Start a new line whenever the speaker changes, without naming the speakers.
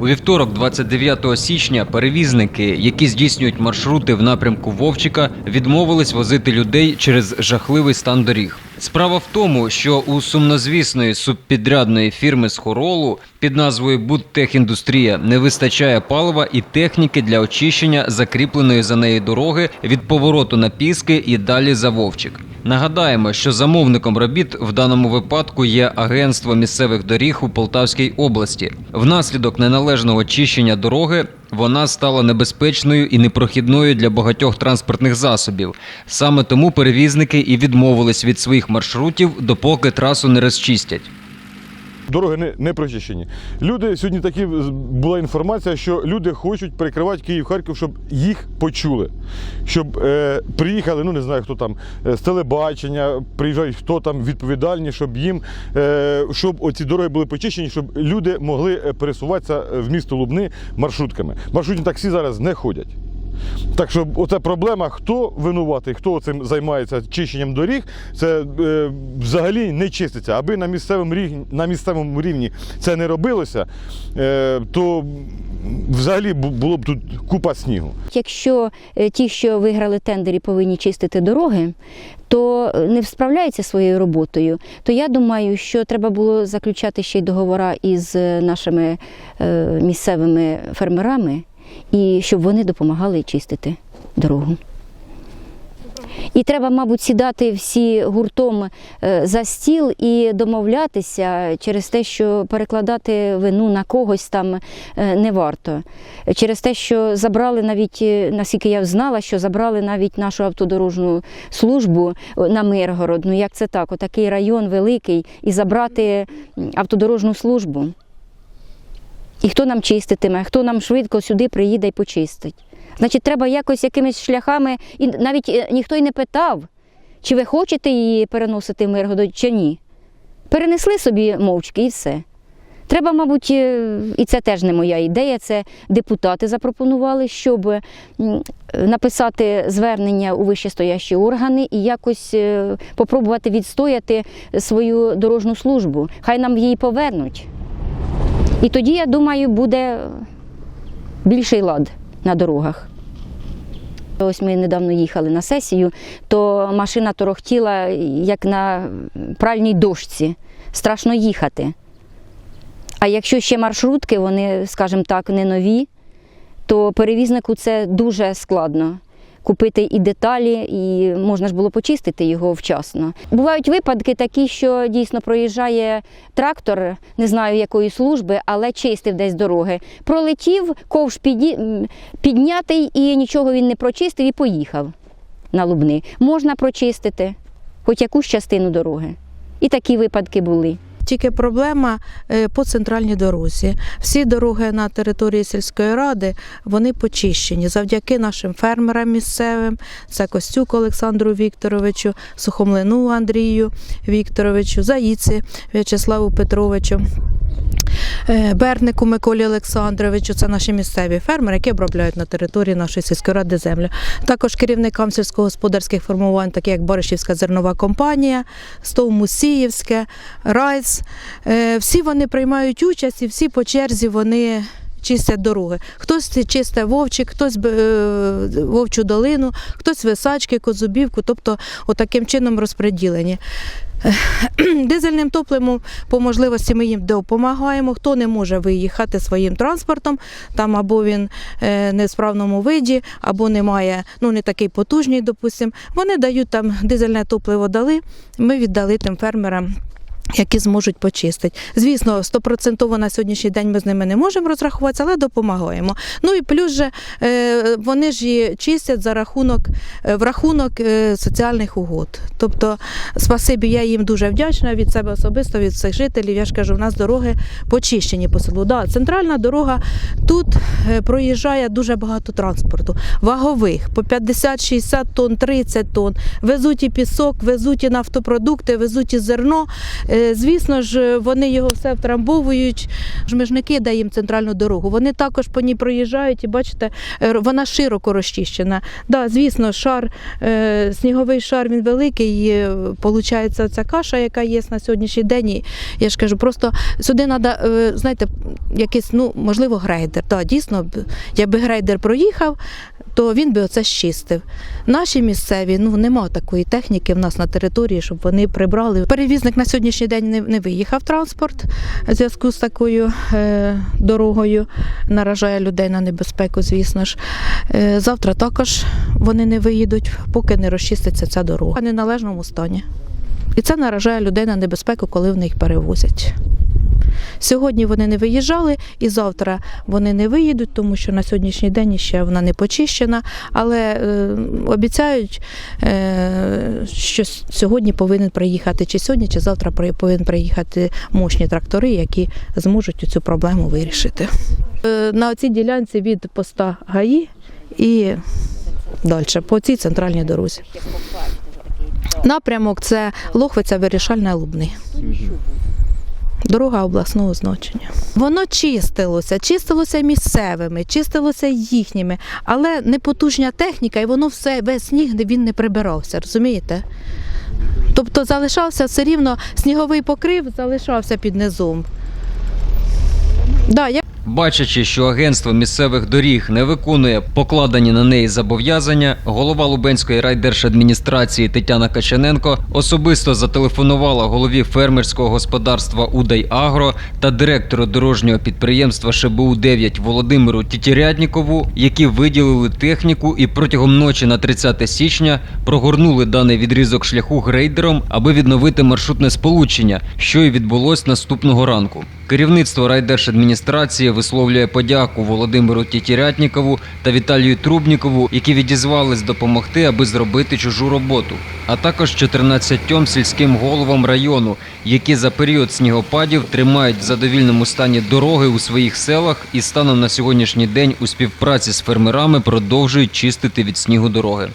У вівторок, 29 січня, перевізники, які здійснюють маршрути в напрямку Вовчика, відмовились возити людей через жахливий стан доріг. Справа в тому, що у сумнозвісної субпідрядної фірми з Хоролу під назвою Будтехіндустрія не вистачає палива і техніки для очищення закріпленої за нею дороги від повороту на Піски і далі за Вовчик. Нагадаємо, що замовником робіт в даному випадку є агентство місцевих доріг у Полтавській області. Внаслідок неналежного очищення дороги вона стала небезпечною і непрохідною для багатьох транспортних засобів. Саме тому перевізники і відмовились від своїх маршрутів, допоки трасу не розчистять.
Дороги не, не прочищені. Люди сьогодні такі була інформація, що люди хочуть перекривати Київ-Харків, щоб їх почули. Щоб е, приїхали, ну не знаю, хто там е, з телебачення, приїжджають, хто там відповідальні, щоб їм, е, щоб оці дороги були почищені, щоб люди могли е, пересуватися в місто Лубни маршрутками. Маршрутні таксі зараз не ходять. Так що оця проблема, хто винуватий, хто цим займається чищенням доріг, це е, взагалі не чиститься. Аби на місцевому рівні, на місцевому рівні це не робилося, е, то взагалі було б тут купа снігу.
Якщо е, ті, що виграли тендері, повинні чистити дороги, то не справляються своєю роботою, то я думаю, що треба було заключати ще й договори із е, нашими е, місцевими фермерами, і щоб вони допомагали чистити дорогу. І треба, мабуть, сідати всі гуртом е, за стіл і домовлятися через те, що перекладати вину на когось там е, не варто. Через те, що забрали навіть, е, наскільки я знала, що забрали навіть нашу автодорожну службу на Миргород. Ну як це так? Отакий район великий, і забрати автодорожну службу. І хто нам чиститиме, хто нам швидко сюди приїде і почистить. Значить, треба якось якимись шляхами, і навіть е, ніхто й не питав, чи ви хочете її переносити в Миргород, чи ні. Перенесли собі мовчки і все. Треба, мабуть, е, і це теж не моя ідея, це депутати запропонували, щоб написати звернення у вищестоящі органи і якось е, попробувати відстояти свою дорожню службу. Хай нам її повернуть. І тоді, я думаю, буде більший лад на дорогах. Ось ми недавно їхали на сесію, то машина торохтіла, як на пральній дошці. Страшно їхати. А якщо ще маршрутки, вони, скажімо так, не нові, то перевізнику це дуже складно. Купити і деталі, і можна ж було почистити його вчасно. Бувають випадки такі, що дійсно проїжджає трактор, не знаю якої служби, але чистив десь дороги. Пролетів, ковш піді... піднятий і нічого він не прочистив і поїхав на Лубни. Можна прочистити хоч якусь частину дороги. І такі випадки були.
Тільки проблема е, по центральній дорозі. Всі дороги на території сільської ради вони почищені завдяки нашим фермерам місцевим. Це Костюк Олександру Вікторовичу, Сухомлину Андрію Вікторовичу, Заїці В'ячеславу Петровичу. е, Бернику Миколі Олександровичу, це наші місцеві фермери, які обробляють на території нашої сільської ради землю. Також керівникам сільськогосподарських формувань, такі як Боришівська зернова компанія, Стов Мусіївське, Райс. Е, Всі вони приймають участь і всі по черзі вони. Чистять дороги. Хтось чистить вовчик, хтось е, вовчу долину, хтось висачки, козубівку, тобто отаким чином розподілені. Дизельним топливом по можливості ми їм допомагаємо. Хто не може виїхати своїм транспортом, там або він е, не в справному виді, або немає, ну не такий потужний, допустимо. Вони дають там дизельне топливо дали, ми віддали тим фермерам. Які зможуть почистити. Звісно, стопроцентово на сьогоднішній день ми з ними не можемо розрахуватися, але допомагаємо. Ну і плюс же е, вони ж її чистять за рахунок е, в рахунок е, соціальних угод. Тобто, спасибі, я їм дуже вдячна від себе особисто, від всіх жителів. Я ж кажу, в нас дороги почищені по селу. Да, центральна дорога тут проїжджає дуже багато транспорту, вагових по 50-60 тонн, 30 тонн. Везуть і пісок, везуть і нафтопродукти, везуть і зерно. Е, Звісно ж, вони його все втрамбовують. Жмежники дає їм центральну дорогу. Вони також по ній проїжджають і бачите, е, вона широко розчищена. Да, звісно, шар, е, сніговий шар він великий. і, Получається ця каша, яка є на сьогоднішній день. І я ж кажу, просто сюди треба, знаєте, якийсь, ну, можливо, грейдер. Да, дійсно, якби грейдер проїхав, то він би оце щистив. Наші місцеві, ну нема такої техніки в нас на території, щоб вони прибрали. Перевізник на сьогоднішній день не, не виїхав транспорт в зв'язку з такою е, дорогою, наражає людей на небезпеку, звісно ж. Е, завтра також вони не виїдуть, поки не розчиститься ця дорога в неналежному стані. І це наражає людей на небезпеку, коли вони їх перевозять. Сьогодні вони не виїжджали, і завтра вони не виїдуть, тому що на сьогоднішній день ще вона не почищена. Але е, обіцяють, е, що сьогодні повинен приїхати, чи сьогодні, чи завтра повинен приїхати мощні трактори, які зможуть цю проблему вирішити. Е, на цій ділянці від поста ГАІ і далі, по цій центральній дорозі. Напрямок це Лохвиця вирішальна Лубний. Дорога обласного значення. Воно чистилося, чистилося місцевими, чистилося їхніми, але непотужня техніка, і воно все весь сніг він не прибирався, розумієте? Тобто залишався все рівно сніговий покрив, залишався під низом. Да, я
Бачачи, що агентство місцевих доріг не виконує покладені на неї зобов'язання, голова Лубенської райдержадміністрації Тетяна Качаненко особисто зателефонувала голові фермерського господарства Удай Агро та директору дорожнього підприємства ШБУ 9 Володимиру Тітіряднікову, які виділили техніку і протягом ночі на 30 січня прогорнули даний відрізок шляху грейдером, аби відновити маршрутне сполучення, що і відбулось наступного ранку. Керівництво райдержадміністрації висловлює подяку Володимиру Тітірятнікову та Віталію Трубнікову, які відізвались допомогти, аби зробити чужу роботу, а також 14 сільським головам району, які за період снігопадів тримають в задовільному стані дороги у своїх селах і станом на сьогоднішній день у співпраці з фермерами продовжують чистити від снігу дороги.